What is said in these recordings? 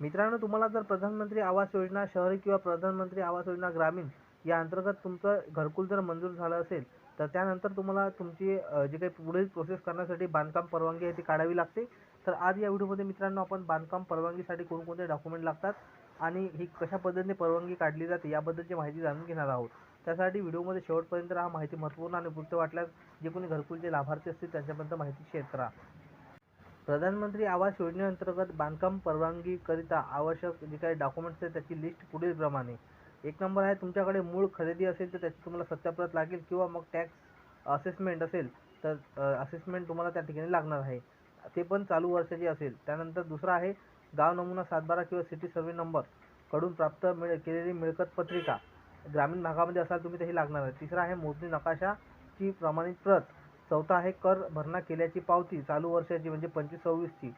मित्रांनो तुम्हाला जर प्रधानमंत्री आवास योजना शहरी किंवा प्रधानमंत्री आवास योजना ग्रामीण या अंतर्गत तुमचं घरकुल जर मंजूर झालं असेल तर त्यानंतर तुम्हाला तुमची जे जी काही पुढील प्रोसेस करण्यासाठी बांधकाम परवानगी आहे ती काढावी लागते. तर आज या व्हिडिओमध्ये मित्रांनो आपण बांधकाम परवानगीसाठी कोणकोणते डॉक्युमेंट लागतात आणि ही कशा पद्धतीने परवानगी काढली जाते याबद्दलची माहिती जाणून घेणार आहोत. त्यासाठी व्हिडिओमध्ये शेवटपर्यंत हा माहिती महत्त्वपूर्ण आणि उपयुक्त वाटल्यास जे कोणी घरकुलचे लाभार्थी असतील त्यांच्यापर्यंत माहिती शेअर करा. प्रधानमंत्री आवास योजनेअंतर्गत बांधकाम परवानगीकरिता आवश्यक जे काही डॉक्युमेंट्स आहेत त्याची लिस्ट पुढीलप्रमाणे. एक नंबर आहे तुमच्याकडे मूळ खरेदी असेल तर त्याची तुम्हाला सत्याप्रत लागेल किंवा मग टॅक्स असेसमेंट असेल तर असेसमेंट तुम्हाला त्या ठिकाणी लागणार आहे. ते पण चालू वर्षाची असेल. त्यानंतर दुसरं आहे गाव नमुना सातबारा किंवा सिटी सर्व्हे नंबरकडून प्राप्त मिळ केलेली मिळकत पत्रिका. ग्रामीण भागामध्ये असाल तुम्ही तशी लागणार आहे. तिसरं आहे मोजणी नकाशाची प्रमाणित प्रत. चौथा आहे कर भरणा केल्याची पावती चालू वर्षाची म्हणजे पंचवीस सव्वीसची.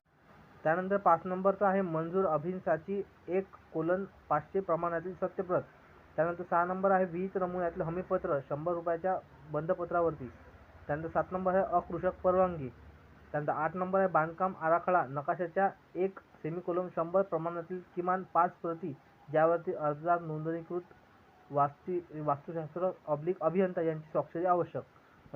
त्यानंतर पाच नंबरचा आहे मंजूर अभिंसाची एक कोलन पाचशे प्रमाणातील सत्यप्रत. त्यानंतर सहा नंबर आहे विहित नमुन्यातील हमीपत्र शंभर रुपयाच्या बंधपत्रावरती त्यानंतर सात नंबर आहे अकृषक परवानगी. त्यानंतर आठ नंबर आहे बांधकाम आराखडा नकाशाच्या एक सेमिकोलम शंभर प्रमाणातील किमान पाच प्रती ज्यावरती अर्जदार नोंदणीकृत वास्तू वास्तुशास्त्र अब्लिक अभियंता यांची स्वाक्षरी आवश्यक.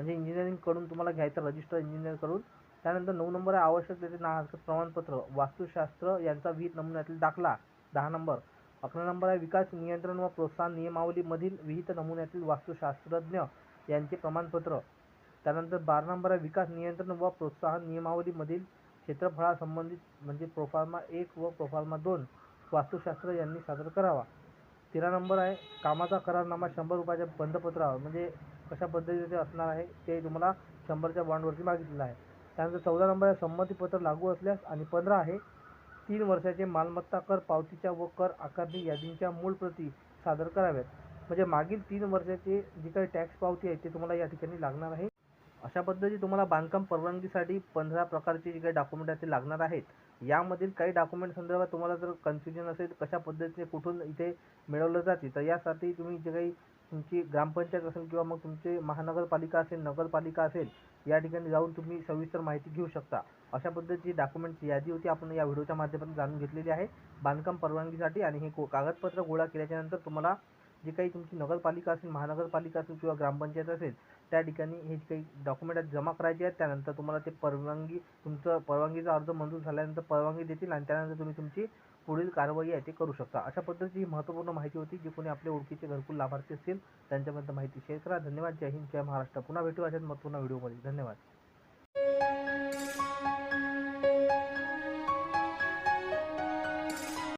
म्हणजे इंजिनिअरिंगकडून तुम्हाला घ्यायचं रजिस्टर इंजिनिअरकडून त्यानंतर नऊ नंबर आहे आवश्यक त्याचे ना हरकत प्रमाणपत्र. वास्तुशास्त्र यांचा विहित नमुन्यातील दाखला दहा नंबर. अकरा नंबर आहे विकास नियंत्रण व प्रोत्साहन नियमावलीमधील विहित नमुन्यातील वास्तुशास्त्रज्ञ यांचे प्रमाणपत्र. त्यानंतर बारा नंबर आहे विकास नियंत्रण व प्रोत्साहन नियमावलीमधील क्षेत्रफळासंबंधित म्हणजे प्रोफार्मा एक व प्रोफार्मा दोन वास्तुशास्त्र यांनी सादर करावा. तेरा नंबर आहे. कामाचा करारनामा शंभर रुपयाच्या बंधपत्रावर म्हणजे कशा पद्धतीचे असणार आहे ते तुम्हाला शंभरच्या बॉन्डवरती मागितलेलं आहे. त्यानंतर चौदा नंबर आहे संमतीपत्र लागू असल्यास आणि पंधरा आहे तीन वर्षाचे मालमत्ता कर पावतीच्या व कर आकारणी यादींच्या मूळ प्रती सादर कराव्यात. म्हणजे मागील तीन वर्षाचे जी काही टॅक्स पावती आहे ते तुम्हाला या ठिकाणी लागणार आहे. अशा पद्धती तुम्हाला बांधकाम परवानगीसाठी पंधरा प्रकारचे जे काही डॉक्युमेंट आहेत ते लागणार आहेत. यामधील काही डॉक्युमेंट संदर्भात तुम्हाला जर कन्फ्युजन असेल कशा पद्धतीने कुठून इथे मिळवलं जाते तर यासाठी तुम्ही जे काही तुमची ग्रामपंचायत असेल किंवा मग तुमचे महानगरपालिका असेल नगरपालिका असेल या ठिकाणी जाऊन तुम्ही सविस्तर माहिती घेऊ शकता. अशा पद्धतीची डॉक्युमेंटची यादी होती आपण या व्हिडिओच्या माध्यमातून जाणून घेतलेली आहे. बांधकाम परवानगीसाठी आणि हे को कागदपत्र गोळा केल्याच्यानंतर तुम्हाला जी काही तुमची नगरपालिका असेल महानगरपालिका असेल किंवा ग्रामपंचायत असेल त्या ठिकाणी हे जे काही डॉक्युमेंट जमा करायचे आहेत त्यानंतर तुम्हाला ते परवानगी तुमचं परवानगीचा अर्ज मंजूर झाल्यानंतर परवानगी देतील आणि त्यानंतर तुम्ही तुमची पुढील कारवाई आहे ते करू शकता. अशा पद्धतीची ही महत्त्वपूर्ण माहिती होती जी कोणी आपले ओळखीचे घरकुल लाभार्थी असतील त्यांच्यापर्यंत माहिती शेअर करा. धन्यवाद. जय हिंद. जय महाराष्ट्र. पुन्हा भेटू अशाच महत्त्वपूर्ण व्हिडिओमध्ये. धन्यवाद.